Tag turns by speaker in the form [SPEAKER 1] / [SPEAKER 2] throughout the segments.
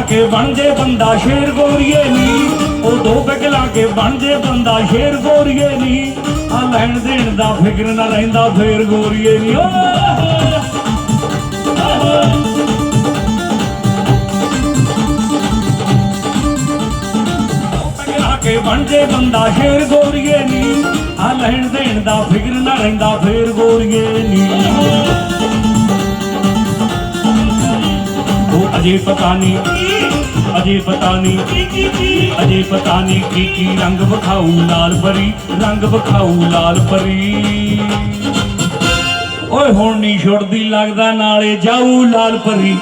[SPEAKER 1] ਕੇ ਬਣ ਜੇ ਬੰਦਾ ਸ਼ੇਰ ਗੋਰੀਏ ਨੀ। ਉਹ ਦੋ ਪੈਗ ਕੇ ਬਣ ਜੇ ਬੰਦਾ ਸ਼ੇਰ ਗੋਰੀਏ ਨੀ। ਆ ਲੈਣ ਦੇਣ ਦਾ ਫਿਕਰ ਨਾ ਰਹਿੰਦਾ ਫੇਰ ਗੋਰੀਏ ਨੀ। ਓ ਕੇ ਬਣ ਜੇ ਬੰਦਾ ਸ਼ੇਰ ਗੋਰੀਏ ਨੀ। ਆ ਲੈਣ ਦੇਣ ਦਾ ਫਿਕਰ ਨਾ ਰਹਿੰਦਾ ਅਜੇ ਪਤਾ ਨਹੀਂ, ਅਜੇ ਪਤਾ ਨਹੀਂ, ਅਜੇ ਪਤਾ ਨਹੀਂ ਕੀ ਕੀ ਰੰਗ ਵਿਖਾਊ ਲਾਲ ਪਰੀ, ਰੰਗ ਵਿਖਾਊ ਲਾਲ ਪਰੀ। ਓਏ ਹੁਣ ਨਹੀਂ ਛੁੱਟਦੀ, ਲੱਗਦਾ ਨਾਲੇ ਜਾਊ ਲਾਲ ਪਰੀ।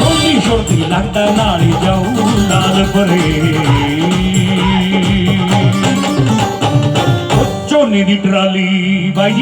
[SPEAKER 1] ਹੁਣ ਨਹੀਂ ਛੁੱਟਦੀ, ਲੱਗਦਾ ਨਾਲੇ ਜਾਊ ਲਾਲ ਪਰੀ। ਝੋਨੇ ਦੀ ਟਰਾਲੀ ਬਾਈ